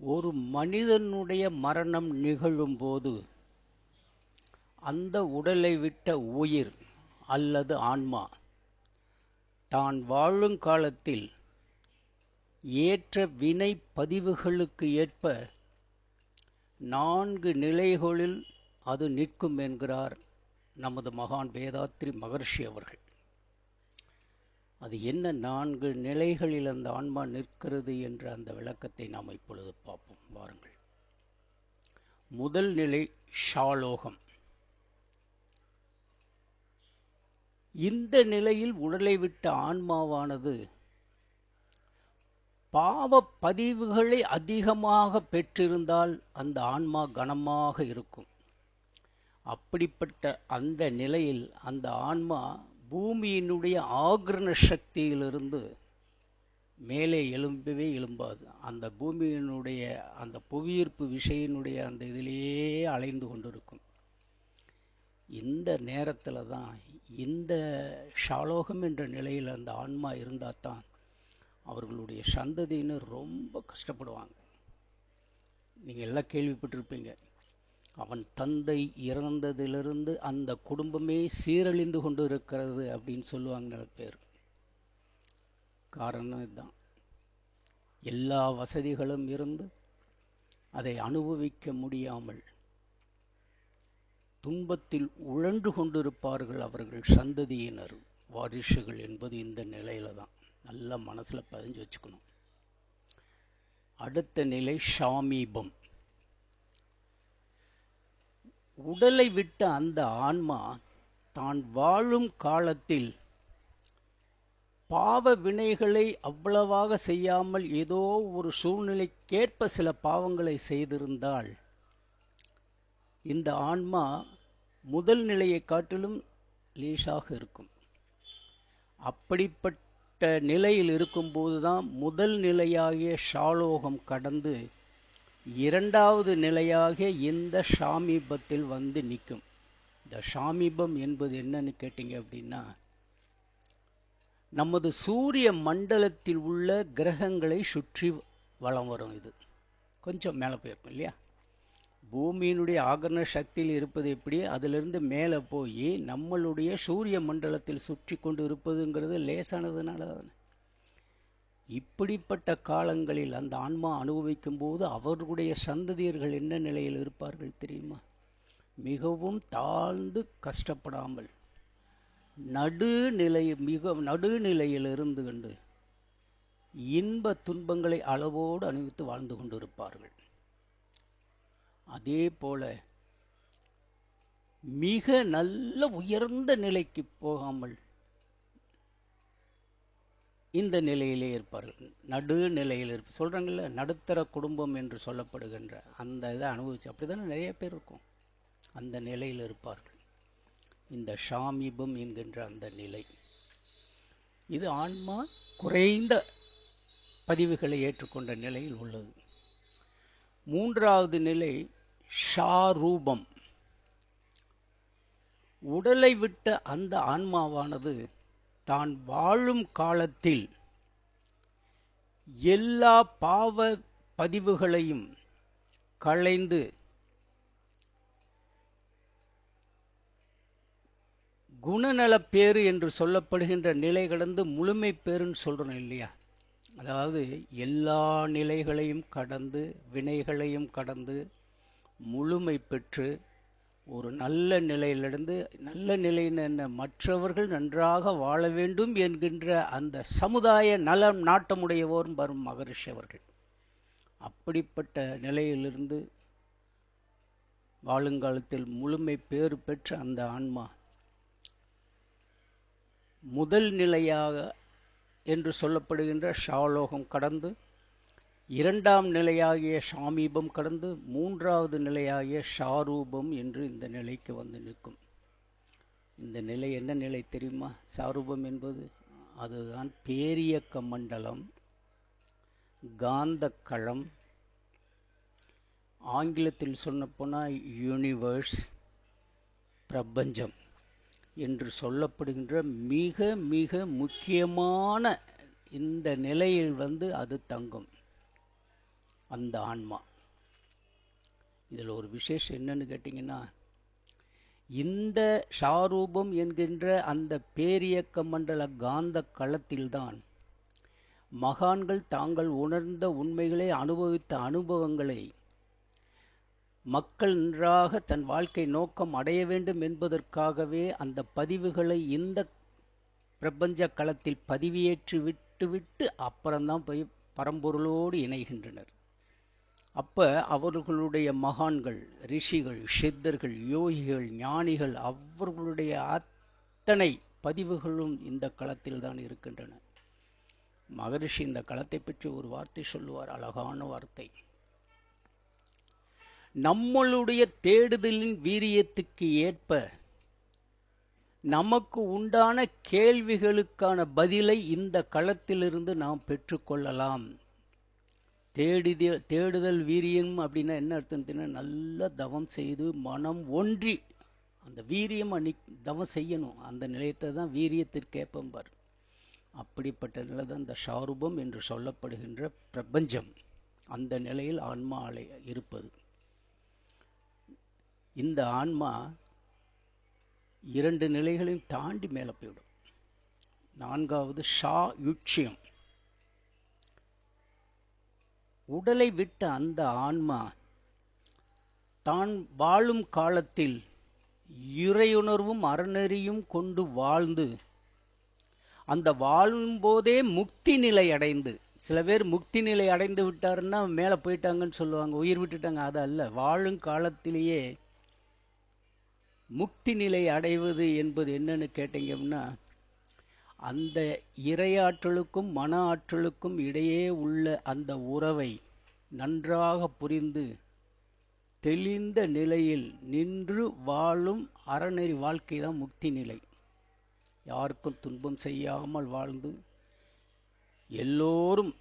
ஒரு மனிதனுடைய மரணம் நிகழும்போது அந்த உடலை விட்ட உயிர் அல்லது ஆன்மா தான் வாழும் காலத்தில் ஏற்ற வினை பதிவுகளுக்கு ஏற்ப நான்கு நிலைகளில் அது நிற்கும் என்கிறார் நமது மகான் வேதாத்ரி மகர்ஷி அவர்கள். அது என்ன நான்கு நிலைகளில் அந்த ஆன்மா நிற்கிறது என்ற அந்த விளக்கத்தை நாம் இப்பொழுது பார்ப்போம். வாருங்கள். முதல் நிலை ஷாலோகம். இந்த நிலையில் உடலை விட்ட ஆன்மாவானது பாவ பதிவுகளை அதிகமாக பெற்றிருந்தால் அந்த ஆன்மா கனமாக இருக்கும். அப்படிப்பட்ட அந்த நிலையில் அந்த ஆன்மா பூமியினுடைய ஆக்ரண சக்தியிலிருந்து மேலே எழும்பவே எழும்பாது. அந்த பூமியினுடைய அந்த புவியீர்ப்பு விசையினுடைய அந்த இதிலேயே அலைந்து கொண்டிருக்கும். இந்த நேரத்தில் தான் இந்த ஷாலோகம் என்ற நிலையில் அந்த ஆன்மா இருந்தால் தான் அவர்களுடைய சந்ததியினர் ரொம்ப கஷ்டப்படுவாங்க. நீங்கள் எல்லாம் கேள்விப்பட்டிருப்பீங்க. அவன் தந்தை இறந்ததிலிருந்து அந்த குடும்பமே சீரழிந்து கொண்டு இருக்கிறது அப்படின்னு சொல்லுவாங்க நிறைய பேர். காரணம் இதுதான். எல்லா வசதிகளும் இருந்து அதை அனுபவிக்க முடியாமல் துன்பத்தில் உழன்று கொண்டிருப்பார்கள் அவர்கள் சந்ததியினர் வாரிசுகள் என்பது இந்த நிலையில தான். நல்லா மனசுல பதிஞ்சு வச்சுக்கணும். அடுத்த நிலை ஷாமீபம் உடலை விட்ட அந்த ஆன்மா தான் வாழும் காலத்தில் பாவ வினைகளை அவ்வளவாக செய்யாமல் ஏதோ ஒரு சூழ்நிலைக்கேற்ப சில பாவங்களை செய்திருந்தால் இந்த ஆன்மா முதல் நிலையை காட்டிலும் லேசாக இருக்கும். அப்படிப்பட்ட நிலையில் இருக்கும்போதுதான் முதல் நிலையாகிய ஷாலோகம் கடந்து இரண்டாவது நிலையாக இந்த ஷாமீபத்தில் வந்து நிற்கும். இந்த ஷாமீபம் என்பது என்னன்னு கேட்டீங்க அப்படின்னா நமது சூரிய மண்டலத்தில் உள்ள கிரகங்களை சுற்றி வளம் வரும் இது. கொஞ்சம் மேலே போயிருக்கும் இல்லையா? பூமியினுடைய ஆகரண சக்தியில் இருப்பது எப்படி? அதிலிருந்து மேலே போய் நம்மளுடைய சூரிய மண்டலத்தில் சுற்றி கொண்டு இருப்பதுங்கிறது லேசானதுனால இப்படிப்பட்ட காலங்களில் அந்த ஆன்மா அனுபவிக்கும் போது அவர்களுடைய சந்ததியர்கள் என்ன நிலையில் இருப்பார்கள் தெரியுமா? மிகவும் தாழ்ந்து கஷ்டப்படாமல் நடுநிலை மிக நடுநிலையில் இருந்து கொண்டு இன்ப துன்பங்களை அளவோடு அணிவித்து வாழ்ந்து கொண்டிருப்பார்கள். அதே போல மிக நல்ல உயர்ந்த நிலைக்கு போகாமல் இந்த நிலையிலே இருப்பார்கள். நடுநிலையில் இருப்ப சொல்கிறாங்கல்ல நடுத்தர குடும்பம் என்று சொல்லப்படுகின்ற அந்த இதை அனுபவிச்சு அப்படிதானே நிறைய பேர் இருக்கும். அந்த நிலையில் இருப்பார்கள். இந்த ஷாமீபம் என்கின்ற அந்த நிலை. இது ஆன்மா குறைந்த பதிவுகளை ஏற்றுக்கொண்ட நிலையில் உள்ளது. மூன்றாவது நிலை ஷாரூபம். உடலை விட்ட அந்த ஆன்மாவானது தான் வாழும் காலத்தில் எல்லா பாவ பதிவுகளையும் களைந்து குணநலப் பேறு என்று சொல்லப்படுகின்ற நிலை கடந்து முழுமை பேருன்னு சொல்றோம் இல்லையா? அதாவது எல்லா நிலைகளையும் கடந்து வினைகளையும் கடந்து முழுமை பெற்று ஒரு நல்ல நிலையிலிருந்து நல்ல நிலையின் என்ன மற்றவர்கள் நன்றாக வாழ வேண்டும் என்கின்ற அந்த சமுதாய நலம் நாட்டமுடையவோரும் வரும் மகரிஷி அவர்கள். அப்படிப்பட்ட நிலையிலிருந்து வாழுங்காலத்தில் முழுமை பேறு பெற்ற அந்த ஆன்மா முதல் நிலையாக என்று சொல்லப்படுகின்ற ஷாலோகம் கடந்து இரண்டாம் நிலையாகிய சாமீபம் கடந்து மூன்றாவது நிலையாகிய ஷாரூபம் என்று இந்த நிலைக்கு வந்து நிற்கும். இந்த நிலை என்ன நிலை தெரியுமா? ஷாரூபம் என்பது அதுதான் பேரியக்க மண்டலம் காந்தக்களம் ஆங்கிலத்தில் சொன்னப்போனால் யூனிவர்ஸ் பிரபஞ்சம் என்று சொல்லப்படுகின்ற மிக மிக முக்கியமான இந்த நிலையில் வந்து அது தங்கும். அந்த ஆன்மா. இதில் ஒரு விசேஷம் என்னன்னு கேட்டீங்கன்னா இந்த ஷாரூபம் என்கின்ற அந்த பேரியக்க மண்டல காந்த களத்தில்தான் மகான்கள் தாங்கள் உணர்ந்த உண்மைகளை அனுபவித்த அனுபவங்களை மக்கள் நன்றாக தன் வாழ்க்கை நோக்கம் அடைய வேண்டும் என்பதற்காகவே அந்த பதிவுகளை இந்த பிரபஞ்ச களத்தில் பதிவியேற்றி விட்டு விட்டு அப்புறம்தான் போய் பரம்பொருளோடு இணைகின்றனர். அப்ப அவர்களுடைய மகான்கள் ரிஷிகள் சித்தர்கள் யோகிகள் ஞானிகள் அவர்களுடைய அத்தனை பதிவுகளும் இந்த களத்தில் தான் இருக்கின்றன. மகரிஷி இந்த களத்தை பற்றி ஒரு வார்த்தை சொல்லுவார் அழகான வார்த்தை. நம்மளுடைய தேடுதலின் வீரியத்துக்கு ஏற்ப நமக்கு உண்டான கேள்விகளுக்கான பதிலை இந்த களத்திலிருந்து நாம் பெற்றுக்கொள்ளலாம். தேடுதல் தேடுதல் வீரியம் அப்படின்னா என்ன அர்த்தம் நல்ல தவம் செய்து மனம் ஒன்றி அந்த வீரியம் அன்னி தவம் செய்யணும். அந்த நிலையத்தை தான் வீரியத்திற்கேப்பம்பார் அப்படிப்பட்ட நிலை தான் இந்த ஷாரூபம் என்று சொல்லப்படுகின்ற பிரபஞ்சம். அந்த நிலையில் ஆன்மா அலை இருப்பது. இந்த ஆன்மா இரண்டு நிலைகளையும் தாண்டி மேலே போயிடும் நான்காவது ஷா யுட்சியம் உடலை விட்ட அந்த ஆன்மா தான் வாழும் காலத்தில் இறையுணர்வும் அறநெறியும் கொண்டு வாழ்ந்து அந்த வாழும் போதே முக்தி நிலை அடைந்து சில பேர் முக்தி நிலை அடைந்து விட்டாருன்னா மேலே போயிட்டாங்கன்னு சொல்லுவாங்க உயிர் விட்டுட்டாங்க அது அல்ல. வாழும் காலத்திலேயே முக்தி நிலை அடைவது என்பது என்னன்னு கேட்டீங்கன்னா அந்த இறையாற்றலுக்கும் மன ஆற்றலுக்கும் இடையே உள்ள அந்த உறவை நன்றாக புரிந்து தெளிந்த நிலையில் நின்று வாழும் அறநெறி வாழ்க்கை தான் முக்தி நிலை. யாருக்கும் துன்பம் செய்யாமல் வாழ்ந்து எல்லோரும்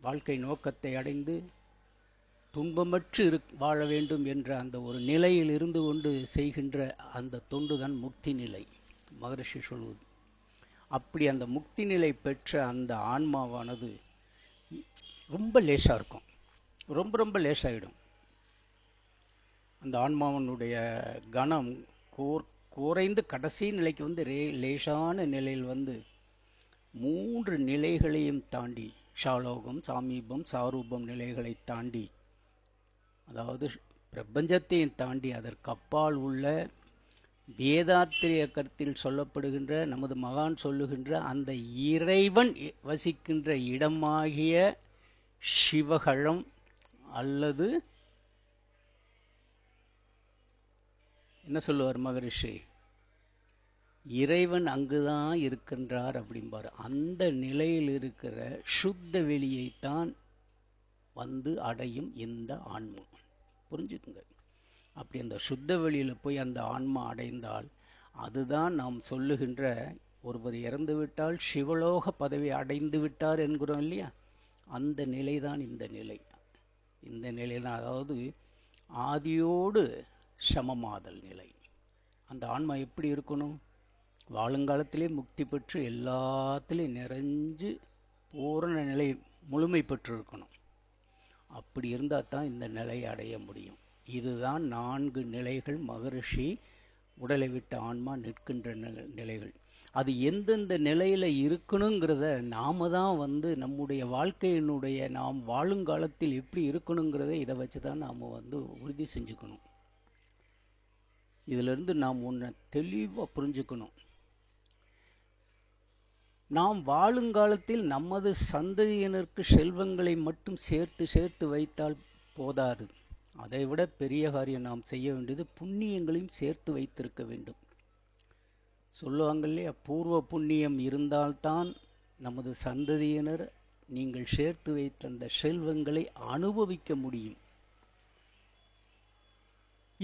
வாழ்க்கை நோக்கத்தை அடைந்து துன்பமற்று இரு வாழ வேண்டும் என்ற அந்த ஒரு நிலையில் இருந்து கொண்டு செய்கின்ற அந்த தொண்டுதான் முக்தி நிலை. மகரிஷி சொல்வது அப்படி அந்த முக்தி நிலை பெற்ற அந்த ஆன்மாவானது ரொம்ப லேசாக இருக்கும். ரொம்ப ரொம்ப லேசாகிடும் அந்த ஆன்மாவனுடைய கணம் கோர் குறைந்து கடைசி நிலைக்கு வந்து ரே லேசான நிலையில் வந்து மூன்று நிலைகளையும் தாண்டி ஷாலோகம் சாமீபம் சாரூபம் நிலைகளை தாண்டி அதாவது பிரபஞ்சத்தையும் தாண்டி அதற்கு அப்பால் உள்ள வேதாத்திரிய கருத்தில் சொல்லப்படுகின்ற நமது மகான் சொல்லுகின்ற அந்த இறைவன் வசிக்கின்ற இடமாகிய சிவகழம் அல்லது என்ன சொல்லுவார் மகரிஷி? இறைவன் அங்குதான் இருக்கின்றார் அப்படிம்பார். அந்த நிலையில் இருக்கிற சுத்த வெளியைத்தான் வந்து அடையும் இந்த ஆன்மம். புரிஞ்சுக்குங்க. அப்படி அந்த சுத்த வெளியில் போய் அந்த ஆன்மா அடைந்தால் அதுதான் நாம் சொல்லுகின்ற ஒருவர் இறந்துவிட்டால் சிவலோக பதவி அடைந்து விட்டார் என்கிறோம் இல்லையா? அந்த நிலைதான் இந்த நிலை. இந்த நிலை தான் அதாவது ஆதியோடு சமமாதல் நிலை. அந்த ஆன்மா எப்படி இருக்கணும்? வாழுங்காலத்திலே முக்தி பெற்று எல்லாத்திலையும் நிறைஞ்சு பூரண நிலை முழுமை பெற்று இருக்கணும் அப்படி இருந்தால் தான் இந்த நிலையை அடைய முடியும். இதுதான் நான்கு நிலைகள் மகரிஷி உடலை விட்ட ஆன்மா நிற்கின்ற நிலைகள். அது எந்தெந்த நிலையில இருக்கணுங்கிறத நாம தான் வந்து நம்முடைய வாழ்க்கையினுடைய நாம் வாழுங்காலத்தில் எப்படி இருக்கணுங்கிறத இதை வச்சு தான் நாம் வந்து உறுதி செஞ்சுக்கணும். இதுல இருந்து நாம் ஒன்றை தெளிவா புரிஞ்சுக்கணும். நாம் வாழுங்காலத்தில் நமது சந்ததியினருக்கு செல்வங்களை மட்டும் சேர்த்து சேர்த்து வைத்தால் போதாது. அதைவிட பெரிய காரியம் நாம் செய்ய வேண்டியது புண்ணியங்களையும் சேர்த்து வைத்திருக்க வேண்டும். சொல்லுவாங்க இல்லையா பூர்வ புண்ணியம் இருந்தால்தான் நமது சந்ததியினர் நீங்கள் சேர்த்து வைத்த அந்த செல்வங்களை அனுபவிக்க முடியும்.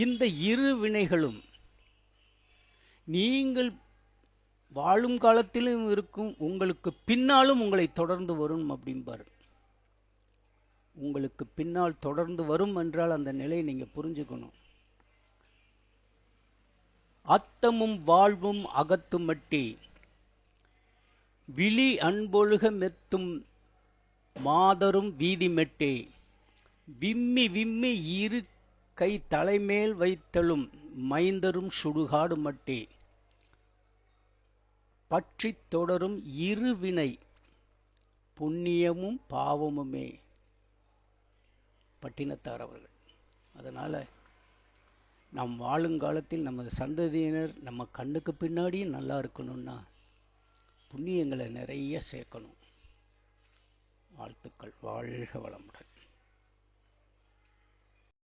இந்த இரு வினைகளும் நீங்கள் வாழும் காலத்திலும் இருக்கும் உங்களுக்கு பின்னாலும் உங்களை தொடர்ந்து வரும் அப்படிம்பார். உங்களுக்கு பின்னால் தொடர்ந்து வரும் என்றால் அந்த நிலையை நீங்க புரிஞ்சுக்கணும். அத்தமும் வாழ்வும் அகத்துமட்டி விழி அன்பொழுக மெத்தும் மாதரும் வீதி மெட்டே. விம்மி விம்மி இரு கை தலைமேல் வைத்தலும் மைந்தரும் சுடுகாடு மட்டே. பற்றித் தொடரும் இருவினை புண்ணியமும் பாவமுமே. பட்டினத்தார் அவர்கள். அதனால நாம் வாழுங்காலத்தில் நமது சந்ததியினர் நம்ம கண்ணுக்கு பின்னாடியும் நல்லா இருக்கணும்னா புண்ணியங்களை நிறைய சேர்க்கணும். வாழ்த்துக்கள் வாழ்க வளமுடன்.